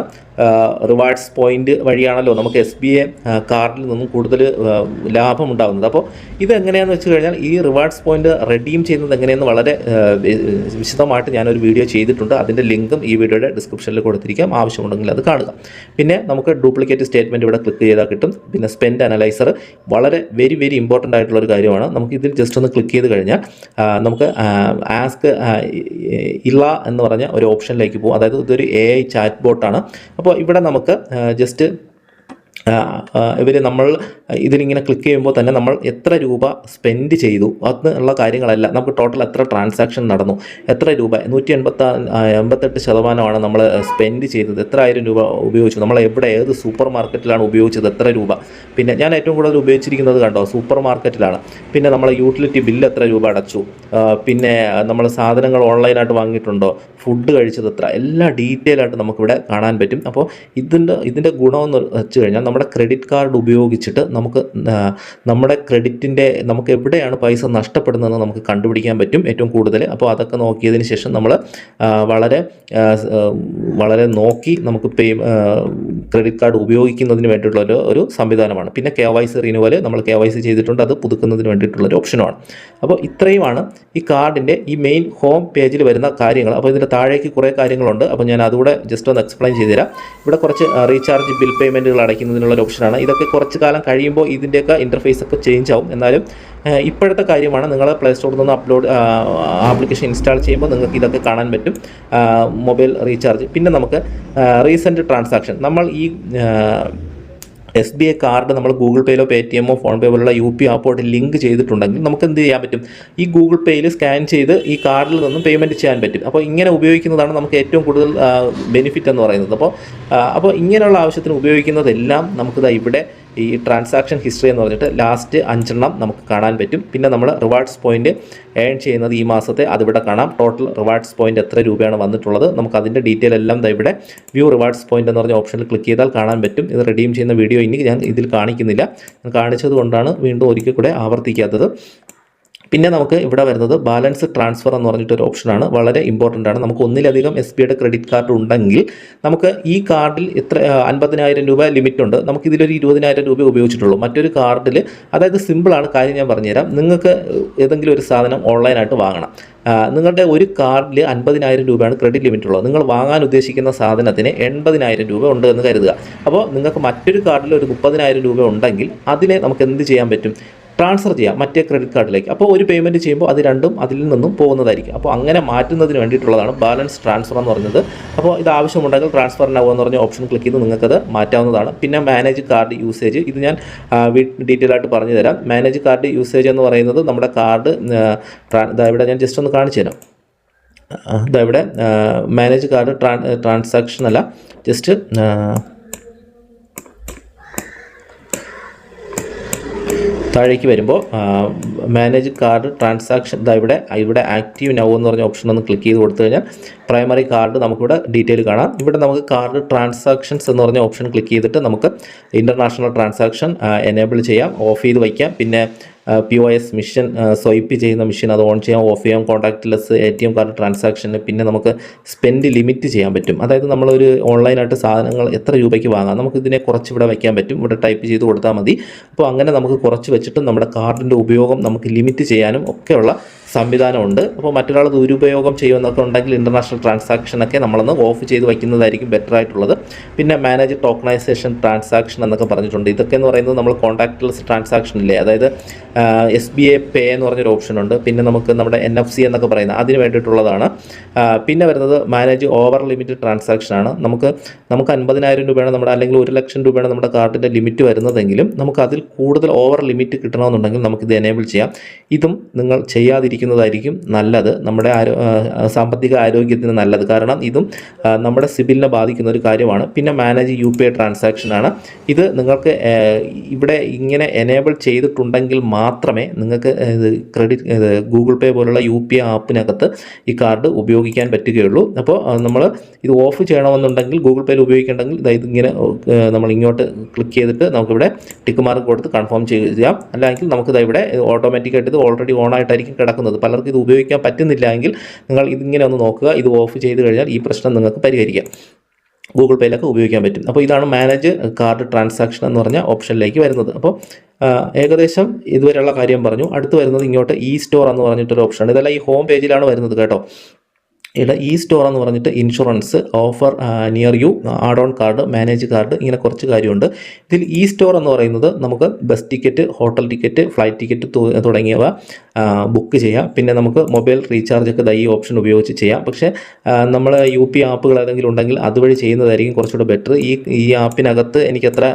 റിവാർഡ്സ് പോയിന്റ് വഴിയാണല്ലോ നമുക്ക് എസ് ബി ഐ കാർഡിൽ നിന്നും കൂടുതൽ ലാഭം ഉണ്ടാകുന്നത് അപ്പോൾ ഇത് എങ്ങനെയാണെന്ന് വെച്ച് കഴിഞ്ഞാൽ ഈ റിവാർഡ്സ് പോയിന്റ് റെഡീം ചെയ്യുന്നത് എങ്ങനെയെന്ന് വളരെ വിശദമായിട്ട് ഞാനൊരു വീഡിയോ ചെയ്തിട്ടുണ്ട്. അതിന്റെ ലിങ്കും ഈ വീഡിയോയുടെ ഡിസ്ക്രിപ്ഷനിൽ കൊടുത്തിരിക്കാം. ആവശ്യമുണ്ടെങ്കിൽ അത് കാണുക. പിന്നെ നമുക്ക് ഡ്യൂപ്ലിക്കേറ്റ് സ്റ്റേറ്റ്മെന്റ് ഇവിടെ ക്ലിക്ക് ചെയ്താൽ കിട്ടും. പിന്നെ സ്പെൻഡ് അനലൈസർ വളരെ വെരി വെരി ഇമ്പോർട്ടന്റ് ആയിട്ടുള്ള ഒരു കാര്യമാണ്. നമുക്ക് ഇതിൽ ജസ്റ്റ് ഒന്ന് ക്ലിക്ക് ചെയ്ത് കഴിഞ്ഞാൽ നമുക്ക് ആസ്ക് ഇല്ല എന്ന് പറഞ്ഞ ഒരു ഓപ്ഷനിലേക്ക് പോകും. അതായത് ഇതൊരു എ ഐ ചാറ്റ് ബോട്ടാണ് അപ്പോൾ ഇവിടെ നമുക്ക് ജസ്റ്റ് ഇവർ നമ്മൾ ഇതിലിങ്ങനെ ക്ലിക്ക് ചെയ്യുമ്പോൾ തന്നെ നമ്മൾ എത്ര രൂപ സ്പെൻഡ് ചെയ്തു. അത് ഉള്ള കാര്യങ്ങളല്ല. നമുക്ക് ടോട്ടൽ എത്ര ട്രാൻസാക്ഷൻ നടന്നു. എത്ര രൂപ? നൂറ്റി എൺപത്തി എൺപത്തെട്ട് ശതമാനമാണ് നമ്മൾ സ്പെൻഡ് ചെയ്തത്. എത്ര ആയിരം രൂപ ഉപയോഗിച്ചു? നമ്മൾ എവിടെ ഏത് സൂപ്പർ മാർക്കറ്റിലാണ് ഉപയോഗിച്ചത്? എത്ര രൂപ? പിന്നെ ഞാൻ ഏറ്റവും കൂടുതൽ ഉപയോഗിച്ചിരിക്കുന്നത് കണ്ടോ? സൂപ്പർ മാർക്കറ്റിലാണ് പിന്നെ നമ്മൾ യൂട്ടിലിറ്റി ബില്ല് എത്ര രൂപ അടച്ചു? പിന്നെ നമ്മൾ സാധനങ്ങൾ ഓൺലൈനായിട്ട് വാങ്ങിയിട്ടുണ്ടോ? ഫുഡ് കഴിച്ചത് എത്ര? എല്ലാ ഡീറ്റെയിൽ ആയിട്ട് നമുക്കിവിടെ കാണാൻ പറ്റും. അപ്പോൾ ഇതിന്റെ ഇതിന്റെ ഗുണമെന്ന് വെച്ച് കഴിഞ്ഞാൽ നമ്മുടെ ക്രെഡിറ്റ് കാർഡ് ഉപയോഗിച്ചിട്ട് നമുക്ക് നമ്മുടെ ക്രെഡിറ്റിന്റെ നമുക്ക് എവിടെയാണ് പൈസ നഷ്ടപ്പെടുന്നതെന്ന് നമുക്ക് കണ്ടുപിടിക്കാൻ പറ്റും ഏറ്റവും കൂടുതൽ. അപ്പോൾ അതൊക്കെ നോക്കിയതിന് ശേഷം നമ്മൾ വളരെ വളരെ നോക്കി നമുക്ക് പേ ക്രെഡിറ്റ് കാർഡ് ഉപയോഗിക്കുന്നതിന് വേണ്ടിയിട്ടുള്ള ഒരു സംവിധാനമാണ്. പിന്നെ കെ വൈ സി റിന്യൂവൽ നമ്മൾ കെ വൈ സി ചെയ്തിട്ടുണ്ട്. അത് പുതുക്കുന്നതിന് വേണ്ടിയിട്ടുള്ളൊരു ഓപ്ഷനുമാണ്. അപ്പോൾ ഇത്രയുമാണ് ഈ കാർഡിന്റെ ഈ മെയിൻ ഹോം പേജിൽ വരുന്ന കാര്യങ്ങൾ. അപ്പോൾ ഇതിന്റെ താഴേക്ക് കുറേ കാര്യങ്ങളുണ്ട്. അപ്പോൾ ഞാൻ അതുകൂടെ ജസ്റ്റ് ഒന്ന് എക്സ്പ്ലെയിൻ ചെയ്തുതരാം. ഇവിടെ കുറച്ച് റീചാർജ് ബിൽ പേയ്മെന്റുകൾ അടയ്ക്കുന്നതിനുള്ള ഒരു ഓപ്ഷനാണ് ഇതൊക്കെ കുറച്ച് കാലം കഴിയുമ്പോൾ ഇതിന്റെയൊക്കെ ഇന്റർഫേസ് ഒക്കെ ചേഞ്ച് ആവും. എന്നാലും ഇപ്പോഴത്തെ കാര്യമാണ് നിങ്ങൾ പ്ലേ സ്റ്റോറിൽ നിന്ന് അപ്ലോഡ് ആപ്ലിക്കേഷൻ ഇൻസ്റ്റാൾ ചെയ്യുമ്പോൾ നിങ്ങൾക്ക് ഇതൊക്കെ കാണാൻ പറ്റും. മൊബൈൽ റീചാർജ് പിന്നെ നമുക്ക് റീസെന്റ് ട്രാൻസാക്ഷൻ നമ്മൾ ഈ എസ് ബി ഐ കാർഡ് നമ്മൾ ഗൂഗിൾ പേയിലോ പേ ടി എമ്മോ ഫോൺ പേ പോലുള്ള യു പി ആപ്പോട്ട് ലിങ്ക് ചെയ്തിട്ടുണ്ടെങ്കിൽ നമുക്ക് എന്ത് ചെയ്യാൻ പറ്റും? ഈ ഗൂഗിൾ പേയിൽ സ്കാൻ ചെയ്ത് ഈ കാർഡിൽ നിന്നും പേയ്മെന്റ് ചെയ്യാൻ പറ്റും. അപ്പോൾ ഇങ്ങനെ ഉപയോഗിക്കുന്നതാണ് നമുക്ക് ഏറ്റവും കൂടുതൽ ബെനിഫിറ്റ് എന്ന് പറയുന്നത്. അപ്പോൾ അപ്പോൾ ഇങ്ങനെയുള്ള ആവശ്യത്തിന് ഉപയോഗിക്കുന്നതെല്ലാം നമുക്കിതാ ഇവിടെ ഈ ട്രാൻസാക്ഷൻ ഹിസ്റ്ററി എന്ന് പറഞ്ഞിട്ട് ലാസ്റ്റ് അഞ്ചെണ്ണം നമുക്ക് കാണാൻ പറ്റും. പിന്നെ നമ്മൾ റിവാർഡ്സ് പോയിന്റ് ഏൺ ചെയ്യുന്നത് ഈ മാസത്തെ അതിവിടെ കാണാം. ടോട്ടൽ റിവാർഡ്സ് പോയിന്റ് എത്ര രൂപയാണ് വന്നിട്ടുള്ളത്. നമുക്ക് അതിന്റെ ഡീറ്റെയിൽ എല്ലാം ഇവിടെ വ്യൂ റിവാർഡ്സ് പോയിന്റ് എന്ന് പറഞ്ഞ ഓപ്ഷനിൽ ക്ലിക്ക് ചെയ്താൽ കാണാൻ പറ്റും. ഇത് റെഡീം ചെയ്യുന്ന വീഡിയോ ഇനി ഞാൻ ഇതിൽ കാണിക്കുന്നില്ല. കാണിച്ചത് കൊണ്ടാണ് വീണ്ടും ഒരിക്കൽ കൂടെ ആവർത്തിക്കാത്തത്. പിന്നെ നമുക്ക് ഇവിടെ വരുന്നത് ബാലൻസ് ട്രാൻസ്ഫർ എന്ന് പറഞ്ഞിട്ടൊരു ഓപ്ഷനാണ് വളരെ ഇമ്പോർട്ടന്റ് ആണ്. നമുക്ക് ഒന്നിലധികം എസ് ബി ഐയുടെ ക്രെഡിറ്റ് കാർഡ് ഉണ്ടെങ്കിൽ നമുക്ക് ഈ കാർഡിൽ എത്ര അൻപതിനായിരം രൂപ ലിമിറ്റ് ഉണ്ട്. നമുക്ക് ഇതിലൊരു ഇരുപതിനായിരം രൂപ ഉപയോഗിച്ചിട്ടുള്ളൂ. മറ്റൊരു കാർഡിൽ അതായത് സിമ്പിളാണ് കാര്യം ഞാൻ പറഞ്ഞുതരാം. നിങ്ങൾക്ക് ഏതെങ്കിലും ഒരു സാധനം ഓൺലൈനായിട്ട് വാങ്ങണം. നിങ്ങളുടെ ഒരു കാർഡിൽ അൻപതിനായിരം രൂപയാണ് ക്രെഡിറ്റ് ലിമിറ്റ് ഉള്ളത്. നിങ്ങൾ വാങ്ങാൻ ഉദ്ദേശിക്കുന്ന സാധനത്തിന് എൺപതിനായിരം രൂപ ഉണ്ട് എന്ന് കരുതുക. അപ്പോൾ നിങ്ങൾക്ക് മറ്റൊരു കാർഡിൽ ഒരു മുപ്പതിനായിരം രൂപ ഉണ്ടെങ്കിൽ അതിനെ നമുക്ക് എന്ത് ചെയ്യാൻ പറ്റും? ട്രാൻസ്ഫർ ചെയ്യാം മറ്റേ ക്രെഡിറ്റ് കാർഡിലേക്ക് അപ്പോൾ ഒരു പേയ്മെന്റ് ചെയ്യുമ്പോൾ അത് രണ്ടും അതിൽ നിന്നും പോകുന്നതായിരിക്കും. അപ്പോൾ അങ്ങനെ മാറ്റുന്നതിന് വേണ്ടിയിട്ടുള്ളതാണ് ബാലൻസ് ട്രാൻസ്ഫർ എന്ന് പറഞ്ഞത്. അപ്പോൾ ഇത് ആവശ്യമുണ്ടെങ്കിൽ ട്രാൻസ്ഫർ ആവുക എന്ന് പറഞ്ഞ ഓപ്ഷൻ ക്ലിക്ക് ചെയ്ത് നിങ്ങൾക്കത് മാറ്റാവുന്നതാണ്. പിന്നെ മാനേജ് കാർഡ് യൂസേജ് ഇത് ഞാൻ ഡീറ്റെയിൽ ആയിട്ട് പറഞ്ഞു തരാം. മാനേജ് കാർഡ് യൂസേജ് എന്ന് പറയുന്നത് നമ്മുടെ കാർഡ് ഇവിടെ ഞാൻ ജസ്റ്റ് ഒന്ന് കാണിച്ചു തരാം. ഇതാ ഇവിടെ മാനേജ് കാർഡ് ട്രാൻ ട്രാൻസാക്ഷൻ അല്ല ജസ്റ്റ് താഴേക്ക് വരുമ്പോൾ മാനേജ് കാർഡ് ട്രാൻസാക്ഷൻ ഇതാ ഇവിടെ ഇവിടെ ആക്റ്റീവ് നൗ എന്ന് പറഞ്ഞ ഓപ്ഷൻ ഒന്ന് ക്ലിക്ക് ചെയ്ത് കൊടുത്തു കഴിഞ്ഞാൽ പ്രൈമറി കാർഡ് നമുക്കിവിടെ ഡീറ്റെയിൽ കാണാം. ഇവിടെ നമുക്ക് കാർഡ് ട്രാൻസാക്ഷൻസ് എന്ന് പറഞ്ഞ ഓപ്ഷൻ ക്ലിക്ക് ചെയ്തിട്ട് നമുക്ക് ഇന്റർനാഷണൽ ട്രാൻസാക്ഷൻ എനേബിൾ ചെയ്യാം ഓഫ് ചെയ്ത് വയ്ക്കാം. പിന്നെ P O S machine swipe ചെയ്യുന്ന മിഷൻ അത് ഓൺ ചെയ്യാം ഓഫ് ചെയ്യാം contactless A T M card ട്രാൻസാക്ഷന് പിന്നെ നമുക്ക് സ്പെൻഡ് ലിമിറ്റ് ചെയ്യാൻ പറ്റും. അതായത് നമ്മളൊരു ഓൺലൈനായിട്ട് സാധനങ്ങൾ എത്ര രൂപയ്ക്ക് വാങ്ങാം നമുക്ക് ഇതിനെ കുറച്ച് ഇവിടെ വയ്ക്കാൻ പറ്റും. ഇവിടെ ടൈപ്പ് ചെയ്ത് കൊടുത്താൽ മതി. അപ്പോൾ അങ്ങനെ നമുക്ക് കുറച്ച് വെച്ചിട്ട് നമ്മുടെ കാർഡിന്റെ ഉപയോഗം നമുക്ക് ലിമിറ്റ് ചെയ്യാനും ഒക്കെയുള്ള സംവിധാനമുണ്ട്. അപ്പോൾ മറ്റൊരാൾ ദുരുപയോഗം ചെയ്യുമെന്നൊക്കെ ഉണ്ടെങ്കിൽ ഇന്റർനാഷണൽ ട്രാൻസാക്ഷനൊക്കെ നമ്മളൊന്ന് ഓഫ് ചെയ്ത് വയ്ക്കുന്നതായിരിക്കും ബെറ്റർ ആയിട്ടുള്ളത്. പിന്നെ മാനേജ് ടോക്കണൈസേഷൻ ട്രാൻസാക്ഷൻ എന്നൊക്കെ പറഞ്ഞിട്ടുണ്ട്. ഇതൊക്കെ എന്ന് പറയുന്നത് നമ്മൾ കോൺടാക്ട്ലെസ് ട്രാൻസാക്ഷൻ ഇല്ലേ? അതായത് എസ് ബി എ പേ എന്ന് പറഞ്ഞൊരു ഓപ്ഷൻ ഉണ്ട്. പിന്നെ നമുക്ക് നമ്മുടെ എൻ എഫ് സി എന്നൊക്കെ പറയുന്നത് അതിന് വേണ്ടിയിട്ടുള്ളതാണ്. പിന്നെ വരുന്നത് മാനേജ് ഓവർ ലിമിറ്റ് ട്രാൻസാക്ഷൻ ആണ്. നമുക്ക് നമുക്ക് അൻപതിനായിരം രൂപയാണ് നമ്മുടെ അല്ലെങ്കിൽ ഒരു ലക്ഷം രൂപയാണ് നമ്മുടെ കാർഡിന്റെ ലിമിറ്റ് വരുന്നതെങ്കിലും നമുക്ക് അതിൽ കൂടുതൽ ഓവർ ലിമിറ്റ് കിട്ടണമെന്നുണ്ടെങ്കിൽ നമുക്കിത് എനേബിൾ ചെയ്യാം. ഇതും നിങ്ങൾ ചെയ്യാതിരിക്കുന്നതായിരിക്കും നല്ലത്. നമ്മുടെ സാമ്പത്തിക ആരോഗ്യത്തിന് നല്ലത്. കാരണം ഇതും നമ്മുടെ സിബിലിനെ ബാധിക്കുന്ന ഒരു കാര്യമാണ്. പിന്നെ manage U P I transaction ആണ്. ഇത് നിങ്ങൾക്ക് ഇവിടെ ഇങ്ങനെ എനേബിൾ ചെയ്തിട്ടുണ്ടെങ്കിൽ മാത്രമേ നിങ്ങൾക്ക് ക്രെഡിറ്റ് ഗൂഗിൾ പേ പോലുള്ള യു പി ഐ ആപ്പിനകത്ത് ഈ കാർഡ് ഉപയോഗിക്കാൻ പറ്റുകയുള്ളൂ. അപ്പോൾ നമ്മൾ ഇത് ഓഫ് ചെയ്യണമെന്നുണ്ടെങ്കിൽ ഗൂഗിൾ പേയിൽ ഉപയോഗിക്കണമെങ്കിൽ ഇതാ ഇങ്ങനെ നമ്മൾ ഇങ്ങോട്ട് ക്ലിക്ക് ചെയ്തിട്ട് നമുക്കിവിടെ ടിക്ക് മാർക്ക് കൊടുത്ത് കൺഫേം ചെയ്യാം. അല്ലെങ്കിൽ നമുക്കിത് ഇവിടെ ഓട്ടോമാറ്റിക്കായിട്ട് ഇത് ഓൾറെഡി ഓൺ ആയിട്ടായിരിക്കും കിടക്കുന്നത്. പലർക്കും ഇത് ഉപയോഗിക്കാൻ പറ്റുന്നില്ല എങ്കിൽ നിങ്ങൾ ഇതിങ്ങനെ ഒന്ന് നോക്കുക. ഇത് ഓഫ് ചെയ്ത് കഴിഞ്ഞാൽ ഈ പ്രശ്നം നിങ്ങൾക്ക് പരിഹരിക്കാം. ഗൂഗിൾ പേയിലൊക്കെ ഉപയോഗിക്കാൻ പറ്റും. അപ്പോൾ ഇതാണ് മാനേജ് കാർഡ് ട്രാൻസാക്ഷൻ എന്ന് പറഞ്ഞ ഓപ്ഷനിലേക്ക് വരുന്നത്. അപ്പോൾ ഏകദേശം ഇതുവരെയുള്ള കാര്യം പറഞ്ഞു. അടുത്ത് വരുന്നത് ഇങ്ങോട്ട് ഇ സ്റ്റോർ എന്ന് പറഞ്ഞിട്ടൊരു ഓപ്ഷനാണ് ഇതെല്ലാം ഈ ഹോം പേജിലാണ് വരുന്നത് കേട്ടോ. ഇവിടെ ഈ സ്റ്റോർ എന്ന് പറഞ്ഞിട്ട് insurance offer near you add on card manage card ഇങ്ങനെ കുറച്ച് കാര്യമുണ്ട്. ഇതിൽ ഈ സ്റ്റോർ എന്ന് പറയുന്നത് നമുക്ക് bus ticket hotel ticket flight ticket തുടങ്ങിയവ ബുക്ക് ചെയ്യാം. പിന്നെ നമുക്ക് മൊബൈൽ റീചാർജ് ഒക്കെ ഈ ഓപ്ഷൻ ഉപയോഗിച്ച് ചെയ്യാം. പക്ഷേ നമ്മൾ യു പി ആപ്പുകൾ ഏതെങ്കിലും ഉണ്ടെങ്കിൽ അതുവഴി ചെയ്യുന്നതായിരിക്കും കുറച്ചുകൂടെ ബെറ്റർ ഈ ഈ ആപ്പിനകത്ത് എനിക്കത്ര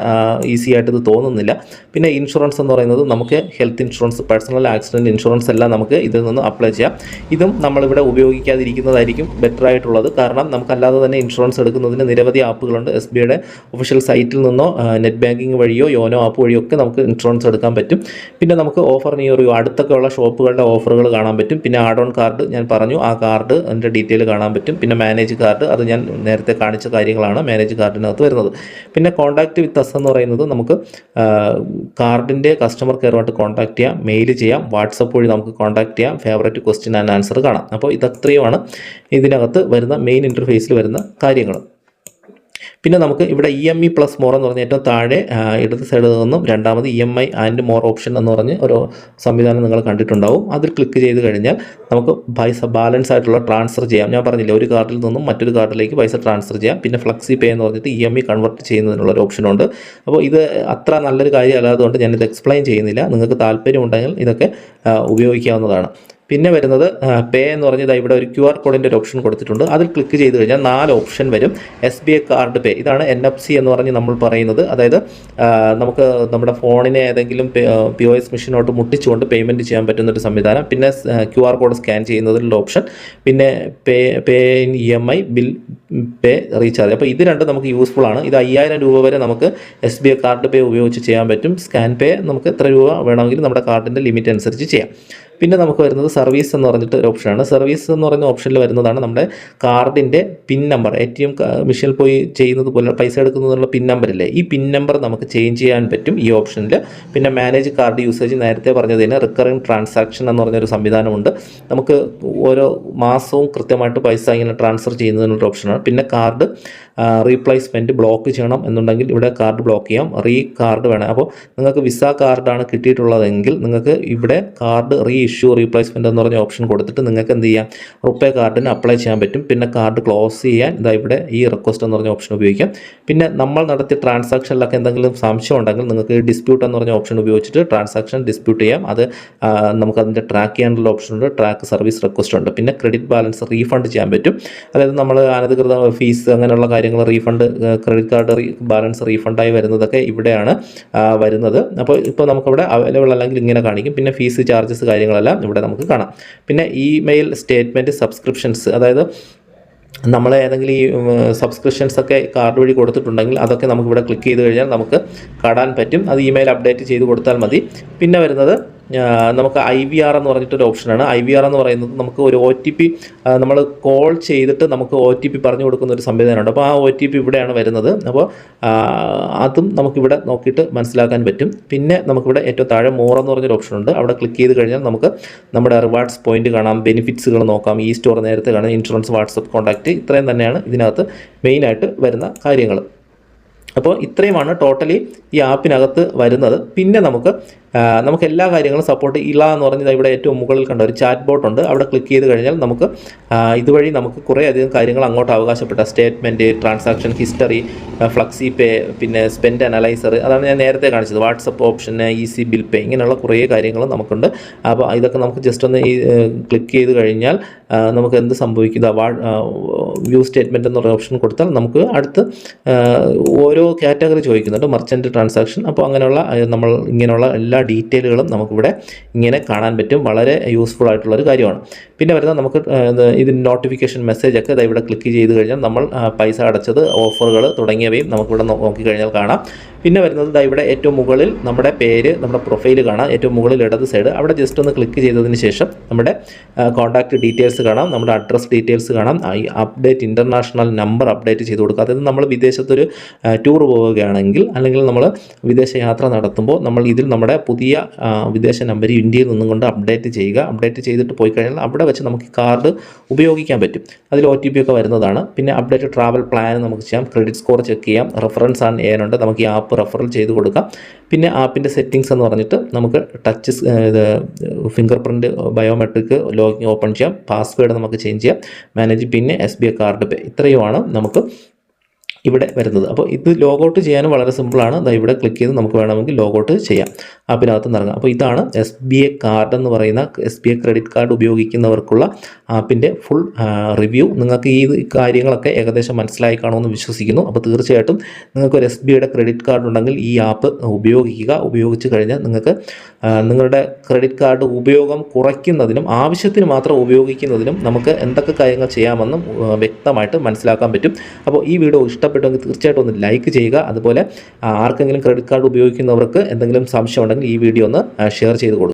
ഈസി ആയിട്ട് ഇത് തോന്നുന്നില്ല. പിന്നെ ഇൻഷുറൻസ് എന്ന് പറയുന്നത് നമുക്ക് health insurance personal accident insurance എല്ലാം നമുക്ക് ഇതിൽ നിന്ന് അപ്ലൈ ചെയ്യാം. ഇതും നമ്മളിവിടെ ഉപയോഗിക്കാതിരിക്കുന്നതായിരിക്കും ബെറ്റർ ആയിട്ടുള്ളത്. കാരണം നമുക്കല്ലാതെ തന്നെ ഇൻഷുറൻസ് എടുക്കുന്നതിന് നിരവധി ആപ്പുകളുണ്ട്. എസ് ബിയുടെ ഒഫീഷ്യൽ സൈറ്റിൽ നിന്നോ നെറ്റ് ബാങ്കിങ് വഴിയോ യോനോ ആപ്പ് വഴിയോ ഒക്കെ നമുക്ക് ഇൻഷുറൻസ് എടുക്കാൻ പറ്റും. പിന്നെ നമുക്ക് ഓഫർ യു അടുത്തൊക്കെ ഉള്ള ഷോപ്പുകളുടെ ഓഫറുകൾ കാണാൻ പറ്റും. പിന്നെ ആഡ് ഓൺ കാർഡ് ഞാൻ പറഞ്ഞു. ആ കാർഡ് അതിന്റെ ഡീറ്റെയിൽ കാണാൻ പറ്റും. പിന്നെ മാനേജ് കാർഡ് അത് ഞാൻ നേരത്തെ കാണിച്ച കാര്യങ്ങളാണ് മാനേജ് കാർഡിനകത്ത് വരുന്നത്. പിന്നെ കോൺടാക്റ്റ് വിത്ത് അസ് എന്ന് പറയുന്നത് നമുക്ക് കാർഡിന്റെ കസ്റ്റമർ കെയറുമായിട്ട് കോൺടാക്ട് ചെയ്യാം മെയിൽ ചെയ്യാം വാട്സപ്പ് വഴി നമുക്ക് കോൺടാക്ട് ചെയ്യാം. ഫേവറേറ്റ് ക്വസ്റ്റ്യൻ ആൻഡ് ആൻസർ കാണാം. അപ്പോൾ ഇതത്രയുമാണ് ഇതിനകത്ത് വരുന്ന മെയിൻ ഇന്റർഫേസിൽ വരുന്ന കാര്യങ്ങൾ പിന്നെ നമുക്ക് ഇവിടെ E M E plus more എന്ന് പറഞ്ഞ ഏറ്റവും താഴെ ഇടത് സൈഡിൽ നിന്നും രണ്ടാമത് E M I and more option എന്ന് പറഞ്ഞ് ഒരു സംവിധാനം നിങ്ങൾ കണ്ടിട്ടുണ്ടാവും. അതിൽ ക്ലിക്ക് ചെയ്ത് കഴിഞ്ഞാൽ നമുക്ക് പൈസ ബാലൻസ് ആയിട്ടുള്ള ട്രാൻസ്ഫർ ചെയ്യാം. ഞാൻ പറഞ്ഞില്ലേ ഒരു കാർഡിൽ നിന്നും മറ്റൊരു കാർഡിലേക്ക് പൈസ ട്രാൻസ്ഫർ ചെയ്യാം. പിന്നെ ഫ്ലെക്സി പേ എന്ന് പറഞ്ഞിട്ട് ഇ എം ഇ കൺവേർട്ട് ചെയ്യുന്നതിനുള്ള ഒരു ഓപ്ഷനുണ്ട് അപ്പോൾ ഇത് അത്ര നല്ലൊരു കാര്യം അല്ലാത്തതുകൊണ്ട് ഞാനിത് എക്സ്പ്ലെയിൻ ചെയ്യുന്നില്ല. നിങ്ങൾക്ക് താല്പര്യമുണ്ടെങ്കിൽ ഇതൊക്കെ ഉപയോഗിക്കാവുന്നതാണ്. പിന്നെ വരുന്നത് പേ എന്ന് പറഞ്ഞത് ഇവിടെ ഒരു ക്യു ആർ കോഡിന്റെ ഒരു ഓപ്ഷൻ കൊടുത്തിട്ടുണ്ട്. അതിൽ ക്ലിക്ക് ചെയ്ത് കഴിഞ്ഞാൽ നാല് ഓപ്ഷൻ വരും. S B I card pay ഇതാണ് എൻ എഫ് സി എന്ന് പറഞ്ഞ് നമ്മൾ പറയുന്നത്. അതായത് നമുക്ക് നമ്മുടെ ഫോണിനെ ഏതെങ്കിലും പി ഒ എസ് മെഷീനോട്ട് മുട്ടിച്ചുകൊണ്ട് പേയ്മെന്റ് ചെയ്യാൻ പറ്റുന്ന ഒരു സംവിധാനം. പിന്നെ ക്യു ആർ കോഡ് സ്കാൻ ചെയ്യുന്നതിലുള്ള ഓപ്ഷൻ പിന്നെ pay pay in E M I bill pay recharge അപ്പോൾ ഇത് രണ്ടും നമുക്ക് യൂസ്ഫുൾ ആണ്. ഇത് അയ്യായിരം രൂപ വരെ നമുക്ക് S B I card pay ഉപയോഗിച്ച് ചെയ്യാൻ പറ്റും. സ്കാൻ പേ നമുക്ക് എത്ര രൂപ വേണമെങ്കിലും നമ്മുടെ കാർഡിന്റെ ലിമിറ്റ് അനുസരിച്ച് ചെയ്യാം. പിന്നെ നമുക്ക് വരുന്നത് സർവീസ് എന്ന് പറഞ്ഞിട്ട് ഒരു ഓപ്ഷനാണ് സർവീസ് എന്ന് പറയുന്ന ഓപ്ഷനിൽ വരുന്നതാണ് നമ്മുടെ കാർഡിന്റെ pin number A T M മെഷീനിൽ പോയി ചെയ്യുന്നത് പോലെ പൈസ എടുക്കുന്നതിനുള്ള പിൻ നമ്പർ ഇല്ലേ? ഈ പിൻ നമ്പർ നമുക്ക് ചേഞ്ച് ചെയ്യാൻ പറ്റും ഈ ഓപ്ഷനിൽ പിന്നെ മാനേജ് കാർഡ് യൂസേജ് നേരത്തെ പറഞ്ഞതിന് റിക്കറിങ് ട്രാൻസാക്ഷൻ എന്ന് പറഞ്ഞൊരു സംവിധാനമുണ്ട്. നമുക്ക് ഓരോ മാസവും കൃത്യമായിട്ട് പൈസ ഇങ്ങനെ ട്രാൻസ്ഫർ ചെയ്യുന്നതിനുള്ള ഓപ്ഷനാണ് പിന്നെ കാർഡ് റീപ്ലേസ്മെന്റ് ബ്ലോക്ക് ചെയ്യണം എന്നുണ്ടെങ്കിൽ ഇവിടെ കാർഡ് ബ്ലോക്ക് ചെയ്യാം. റീ കാർഡ് വേണം. അപ്പോൾ നിങ്ങൾക്ക് വിസ കാർഡാണ് കിട്ടിയിട്ടുള്ളതെങ്കിൽ നിങ്ങൾക്ക് ഇവിടെ കാർഡ് റീ ഇഷ്യൂ റീപ്ലേസ്മെന്റ് എന്ന് പറഞ്ഞ ഓപ്ഷൻ കൊടുത്തിട്ട് നിങ്ങൾക്ക് എന്ത് ചെയ്യാം? റുപ്പേ കാർഡിന് അപ്ലൈ ചെയ്യാൻ പറ്റും. പിന്നെ കാർഡ് ക്ലോസ് ചെയ്യാൻ ഇതാ ഇവിടെ ഈ റിക്വസ്റ്റ് എന്ന് പറഞ്ഞ ഓപ്ഷൻ ഉപയോഗിക്കാം. പിന്നെ നമ്മൾ നടത്തിയ ട്രാൻസാക്ഷനിലൊക്കെ എന്തെങ്കിലും സംശയം ഉണ്ടെങ്കിൽ നിങ്ങൾക്ക് ഡിസ്പ്യൂട്ട് എന്ന് പറഞ്ഞ ഓപ്ഷൻ ഉപയോഗിച്ചിട്ട് ട്രാൻസാക്ഷൻ ഡിസ്പ്യൂട്ട് ചെയ്യാം. അത് നമുക്ക് അതിന്റെ ട്രാക്ക് ചെയ്യാനുള്ള ഓപ്ഷൻ ഉണ്ട്. ട്രാക്ക് സർവീസ് റിക്വസ്റ്റ് ഉണ്ട്. പിന്നെ ക്രെഡിറ്റ് ബാലൻസ് റീഫണ്ട് ചെയ്യാൻ പറ്റും. അതായത് നമ്മൾ അനധികൃത ഫീസ് അങ്ങനെയുള്ള കാര്യങ്ങൾ റീഫണ്ട് ക്രെഡിറ്റ് കാർഡ് ബാലൻസ് റീഫണ്ടായി വരുന്നതൊക്കെ ഇവിടെയാണ് വരുന്നത്. അപ്പോൾ ഇപ്പോൾ നമുക്കിവിടെ അവൈലബിൾ അല്ലെങ്കിൽ ഇങ്ങനെ കാണിക്കും. പിന്നെ ഫീസ് ചാർജസ് കാര്യങ്ങളെല്ലാം ഇവിടെ നമുക്ക് കാണാം. പിന്നെ ഇമെയിൽ സ്റ്റേറ്റ്മെന്റ് സബ്സ്ക്രിപ്ഷൻസ് അതായത് നമ്മൾ ഏതെങ്കിലും ഈ സബ്സ്ക്രിപ്ഷൻസ് ഒക്കെ കാർഡ് വഴി കൊടുത്തിട്ടുണ്ടെങ്കിൽ അതൊക്കെ നമുക്ക് ഇവിടെ ക്ലിക്ക് ചെയ്ത് കഴിഞ്ഞാൽ നമുക്ക് കാണാൻ പറ്റും. അത് ഇമെയിൽ അപ്ഡേറ്റ് ചെയ്ത് കൊടുത്താൽ മതി. പിന്നെ വരുന്നത് നമുക്ക് ഐ വി ആർ എന്ന് പറഞ്ഞിട്ടൊരു ഓപ്ഷനാണ്. ഐ വി ആർ എന്ന് പറയുന്നത് നമുക്ക് ഒരു ഒ ടി പി നമ്മൾ കോൾ ചെയ്തിട്ട് നമുക്ക് ഒ ടി പി പറഞ്ഞു കൊടുക്കുന്ന ഒരു സംവിധാനമുണ്ട്. അപ്പോൾ ആ ഒ ടി പി ഇവിടെയാണ് വരുന്നത്. അപ്പോൾ അതും നമുക്കിവിടെ നോക്കിയിട്ട് മനസ്സിലാക്കാൻ പറ്റും. പിന്നെ നമുക്കിവിടെ ഏറ്റവും താഴെ മോർ എന്ന് പറഞ്ഞൊരു ഓപ്ഷൻ ഉണ്ട് അവിടെ ക്ലിക്ക് ചെയ്ത് കഴിഞ്ഞാൽ നമുക്ക് നമ്മുടെ റിവാർഡ്സ് പോയിന്റ് കാണാം ബെനിഫിറ്റ്സുകൾ നോക്കാം ഈ സ്റ്റോർ നേരത്തെ കാണാം ഇൻഷുറൻസ് വാട്സപ്പ് കോൺടാക്റ്റ് ഇത്രയും തന്നെയാണ് ഇതിനകത്ത് മെയിനായിട്ട് വരുന്ന കാര്യങ്ങൾ. അപ്പോൾ ഇത്രയുമാണ് ടോട്ടലി ഈ ആപ്പിനകത്ത് വരുന്നത്. പിന്നെ നമുക്ക് നമുക്ക് എല്ലാ കാര്യങ്ങളും സപ്പോർട്ട് ഇല്ല എന്ന് പറഞ്ഞത് ഇവിടെ ഏറ്റവും മുകളിൽ കണ്ട ഒരു ചാറ്റ് ബോട്ട് ഉണ്ട്. അവിടെ ക്ലിക്ക് ചെയ്ത് കഴിഞ്ഞാൽ നമുക്ക് ഇതുവഴി നമുക്ക് കുറേ അധികം കാര്യങ്ങൾ അങ്ങോട്ട് അവകാശപ്പെട്ട statement transaction history flexi pay പിന്നെ സ്പെൻഡ് അനലൈസർ അതാണ് ഞാൻ നേരത്തെ കാണിച്ചത്. WhatsApp option easy bill pay ഇങ്ങനെയുള്ള കുറേ കാര്യങ്ങൾ നമുക്കുണ്ട്. അപ്പോൾ ഇതൊക്കെ നമുക്ക് ജസ്റ്റ് ഒന്ന് ഈ ക്ലിക്ക് ചെയ്ത് കഴിഞ്ഞാൽ നമുക്ക് എന്ത് സംഭവിക്കുന്നത് വാ വ്യൂ സ്റ്റേറ്റ്മെന്റ് എന്ന് പറയുന്ന ഓപ്ഷൻ കൊടുത്താൽ നമുക്ക് അടുത്ത് ഓരോ കാറ്റഗറി ചോദിക്കുന്നുണ്ട്. മർച്ചന്റ് ട്രാൻസാക്ഷൻ അപ്പോൾ അങ്ങനെയുള്ള നമ്മൾ ഇങ്ങനെയുള്ള എല്ലാ ഡീറ്റെയിലുകളും നമുക്കിവിടെ ഇങ്ങനെ കാണാൻ പറ്റും. വളരെ യൂസ്ഫുൾ ആയിട്ടുള്ള ഒരു കാര്യമാണ്. പിന്നെ വരുന്നത് നമുക്ക് ഇത് നോട്ടിഫിക്കേഷൻ മെസ്സേജ് ഒക്കെ ഇവിടെ ക്ലിക്ക് ചെയ്ത് കഴിഞ്ഞാൽ നമ്മൾ പൈസ അടച്ചത് ഓഫറുകൾ തുടങ്ങിയവയും നമുക്കിവിടെ നോക്കിക്കഴിഞ്ഞാൽ കാണാം. പിന്നെ വരുന്നത് ദാ ഇവിടെ ഏറ്റവും മുകളിൽ നമ്മുടെ പേര് നമ്മുടെ പ്രൊഫൈൽ കാണാം. ഏറ്റവും മുകളിൽ ഇടത് സൈഡ് അവിടെ ജസ്റ്റ് ഒന്ന് ക്ലിക്ക് ചെയ്തതിന് ശേഷം നമ്മുടെ കോൺടാക്റ്റ് ഡീറ്റെയിൽസ് കാണാം. നമ്മുടെ അഡ്രസ്സ് ഡീറ്റെയിൽസ് കാണാം. ഈ അപ്ഡേറ്റ് ഇന്റർനാഷണൽ നമ്പർ അപ്ഡേറ്റ് ചെയ്ത് കൊടുക്കുക അതായത് നമ്മൾ വിദേശത്തൊരു ടൂർ പോവുകയാണെങ്കിൽ അല്ലെങ്കിൽ നമ്മൾ വിദേശ യാത്ര നടത്തുമ്പോൾ നമ്മൾ ഇതിൽ നമ്മുടെ പുതിയ വിദേശ നമ്പർ ഇന്ത്യയിൽ നിന്നും കൊണ്ട് അപ്ഡേറ്റ് ചെയ്യുക. അപ്ഡേറ്റ് ചെയ്തിട്ട് പോയി കഴിഞ്ഞാൽ അവിടെ വെച്ച് നമുക്ക് കാർഡ് ഉപയോഗിക്കാൻ പറ്റും. അതിൽ ഒ ടി പി ഒക്കെ വരുന്നതാണ്. പിന്നെ അപ്ഡേറ്റ് ട്രാവൽ പ്ലാൻ നമുക്ക് ചെയ്യാം. ക്രെഡിറ്റ് സ്കോർ ചെക്ക് ചെയ്യാം. റെഫറൻസ് ആൻഡ് ഏനുണ്ട് നമുക്ക് ഈ ആപ്പ് റെഫറൽ ചെയ്ത് കൊടുക്കാം. പിന്നെ ആപ്പിന്റെ സെറ്റിങ്സ് എന്ന് പറഞ്ഞിട്ട് നമുക്ക് ടച്ച് ഇത് finger print biometric login open ചെയ്യാം. പാസ്വേഡ് നമുക്ക് ചേഞ്ച് ചെയ്യാം. മാനേജ് പിന്നെ S B I card pay ഇത്രയുമാണ് നമുക്ക് ഇവിടെ വരുന്നത്. അപ്പോൾ ഇത് ലോഗൗട്ട് ചെയ്യാനും വളരെ സിമ്പിളാണ്. ദാ ഇവിടെ ക്ലിക്ക് ചെയ്ത് നമുക്ക് വേണമെങ്കിൽ ലോഗൗട്ട് ചെയ്യാം. ആപ്പിനകത്ത് നിന്ന് ഇറങ്ങാം. അപ്പോൾ ഇതാണ് എസ് ബി എ കാർഡ് എന്ന് പറയുന്ന S B A credit card ഉപയോഗിക്കുന്നവർക്കുള്ള ആപ്പിന്റെ ഫുൾ റിവ്യൂ നിങ്ങൾക്ക് ഈ കാര്യങ്ങളൊക്കെ ഏകദേശം മനസ്സിലായി കാണുമെന്ന് വിശ്വസിക്കുന്നു. അപ്പോൾ തീർച്ചയായിട്ടും നിങ്ങൾക്ക് ഒരു എസ് ബി ഐയുടെ ക്രെഡിറ്റ് കാർഡ് ഉണ്ടെങ്കിൽ ഈ ആപ്പ് ഉപയോഗിക്കുക. ഉപയോഗിച്ച് കഴിഞ്ഞാൽ നിങ്ങൾക്ക് നിങ്ങളുടെ ക്രെഡിറ്റ് കാർഡ് ഉപയോഗം കുറയ്ക്കുന്നതിനും ആവശ്യത്തിന് മാത്രം ഉപയോഗിക്കുന്നതിനും നമുക്ക് എന്തൊക്കെ കാര്യങ്ങൾ ചെയ്യാമെന്നും വ്യക്തമായിട്ട് മനസ്സിലാക്കാൻ പറ്റും. അപ്പോൾ ഈ വീഡിയോ ഇഷ്ടപ്പെട്ടെങ്കിൽ തീർച്ചയായിട്ടും ഒന്ന് ലൈക്ക് ചെയ്യുക. അതുപോലെ ആർക്കെങ്കിലും ക്രെഡിറ്റ് കാർഡ് ഉപയോഗിക്കുന്നവർക്ക് എന്തെങ്കിലും സംശയം ഉണ്ടെങ്കിൽ ഈ വീഡിയോ ഒന്ന് ഷെയർ ചെയ്ത് കൊടുക്കുക.